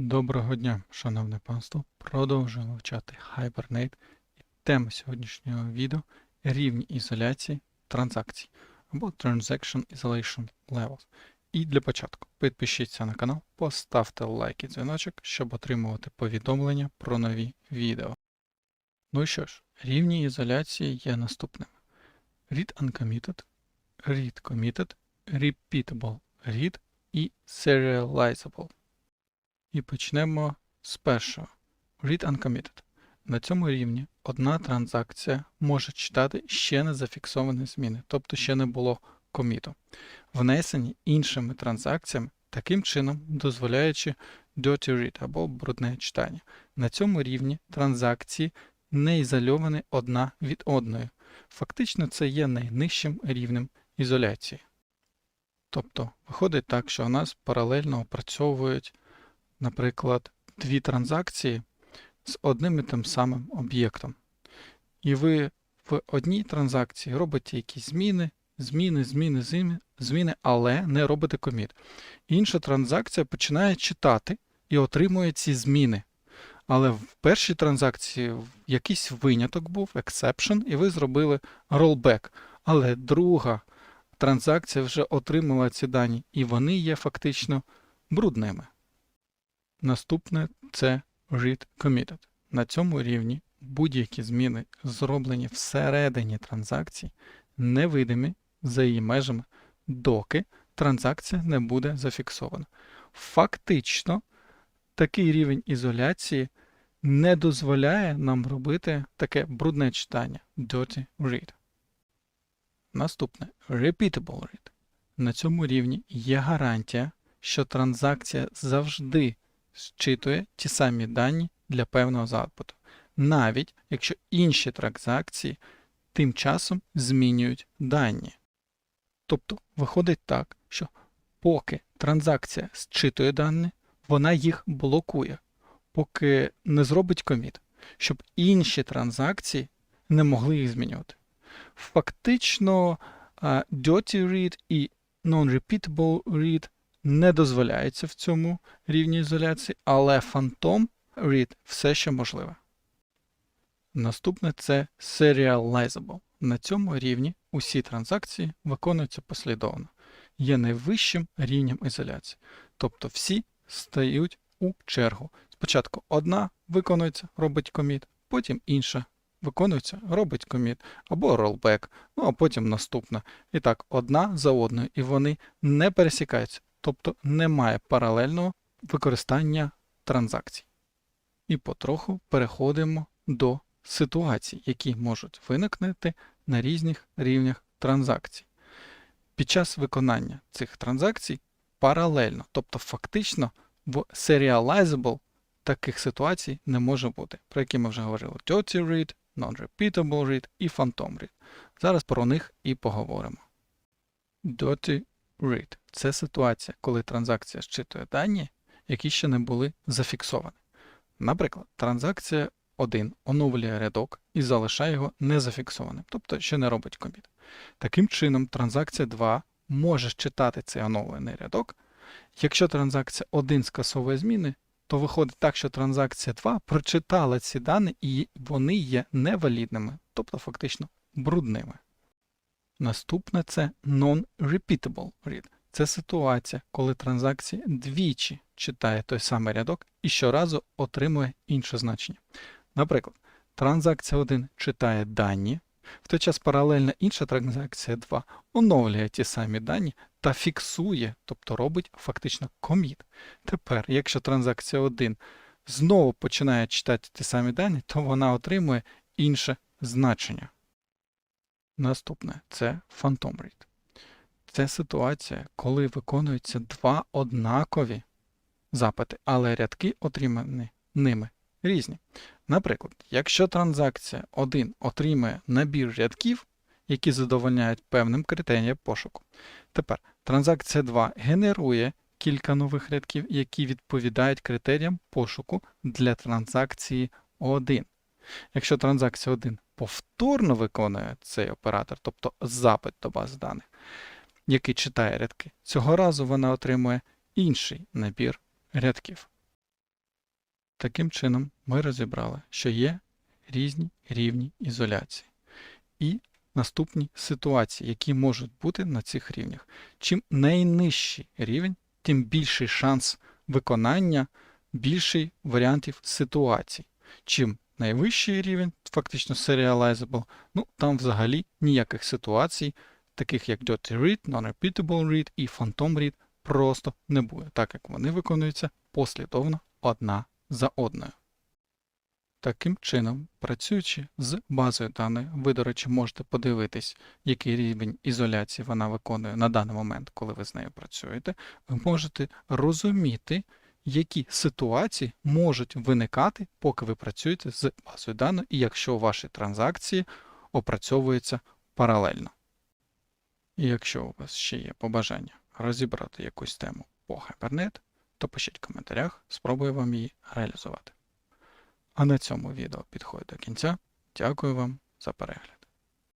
Доброго дня, шановне панство. Продовжуємо вивчати Hibernate. І тема сьогоднішнього відео рівні ізоляції транзакцій або Transaction Isolation Levels. І для початку підпишіться на канал, поставте лайк і дзвіночок, щоб отримувати повідомлення про нові відео. Ну і що ж, рівні ізоляції є наступними: Read Uncommitted, Read Committed, Repeatable Read і Serializable. І почнемо з першого. Read Uncommitted. На цьому рівні одна транзакція може читати ще не зафіксовані зміни, тобто ще не було коміту, внесені іншими транзакціями, таким чином дозволяючи dirty read або брудне читання. На цьому рівні транзакції не ізольовані одна від одної. Фактично це є найнижчим рівнем ізоляції. Тобто виходить так, що у нас паралельно опрацьовують наприклад, дві транзакції з одним і тим самим об'єктом. І ви в одній транзакції робите якісь зміни, зміни, зміни, зміни, зміни, але не робите коміт. Інша транзакція починає читати і отримує ці зміни. Але в першій транзакції якийсь виняток був, exception, і ви зробили rollback. Але друга транзакція вже отримала ці дані, і вони є фактично брудними. Наступне це read committed. На цьому рівні будь-які зміни, зроблені всередині транзакції, невидимі за її межами, доки транзакція не буде зафіксована. Фактично, такий рівень ізоляції не дозволяє нам робити таке брудне читання dirty read. Наступне repeatable read. На цьому рівні є гарантія, що транзакція завжди зчитує ті самі дані для певного запиту, навіть якщо інші транзакції тим часом змінюють дані. Тобто виходить так, що поки транзакція зчитує дані, вона їх блокує, поки не зробить коміт, щоб інші транзакції не могли їх змінювати. Фактично, dirty read і non-repeatable read не дозволяється в цьому рівні ізоляції, але Phantom Read все ще можливе. Наступне це Serializable. На цьому рівні усі транзакції виконуються послідовно. Є найвищим рівнем ізоляції. Тобто всі стають у чергу. Спочатку одна виконується, робить коміт, потім інша виконується, робить коміт, або rollback, ну а потім наступна. І так, одна за одною, і вони не пересікаються тобто немає паралельного використання транзакцій. І потроху переходимо до ситуацій, які можуть виникнути на різних рівнях транзакцій. Під час виконання цих транзакцій паралельно, тобто фактично в serializable таких ситуацій не може бути, про які ми вже говорили: dirty read, non-repeatable read і phantom read. Зараз про них і поговоримо. Dirty read це ситуація, коли транзакція щитує дані, які ще не були зафіксовані. Наприклад, транзакція 1 оновлює рядок і залишає його незафіксованим, тобто ще не робить коміт. Таким чином, транзакція 2 може читати цей оновлений рядок. Якщо транзакція 1 скасовує зміни, то виходить так, що транзакція 2 прочитала ці дані і вони є невалідними, тобто фактично брудними. Наступне це non-repeatable read. Це ситуація, коли транзакція двічі читає той самий рядок і щоразу отримує інше значення. Наприклад, транзакція 1 читає дані, в той час паралельно інша транзакція 2 оновлює ті самі дані та фіксує, тобто робить фактично коміт. Тепер, якщо транзакція 1 знову починає читати ті самі дані, то вона отримує інше значення. Наступне це Phantom Read. Це ситуація, коли виконуються два однакові запити, але рядки отримані ними різні. Наприклад, якщо транзакція 1 отримує набір рядків, які задовольняють певним критеріям пошуку. Тепер транзакція 2 генерує кілька нових рядків, які відповідають критеріям пошуку для транзакції 1. Якщо транзакція 1 повторно виконує цей оператор, тобто запит до баз даних, який читає рядки, цього разу вона отримує інший набір рядків. Таким чином, ми розібрали, що є різні рівні ізоляції і наступні ситуації, які можуть бути на цих рівнях. Чим найнижчий рівень, тим більший шанс виконання, більший варіантів ситуацій. Чим найвищий рівень, фактично serializable, ну там взагалі ніяких ситуацій, таких як dirty read, non-repeatable read і phantom read, просто не буде, так як вони виконуються послідовно одна за одною. Таким чином, працюючи з базою даних, ви, до речі, можете подивитись, який рівень ізоляції вона виконує на даний момент, коли ви з нею працюєте. Ви можете розуміти, які ситуації можуть виникати, поки ви працюєте з базою даних, і якщо ваші транзакції опрацьовуються паралельно. І якщо у вас ще є побажання розібрати якусь тему по Hibernate, то пишіть в коментарях, спробую вам її реалізувати. А на цьому відео підходить до кінця. Дякую вам за перегляд.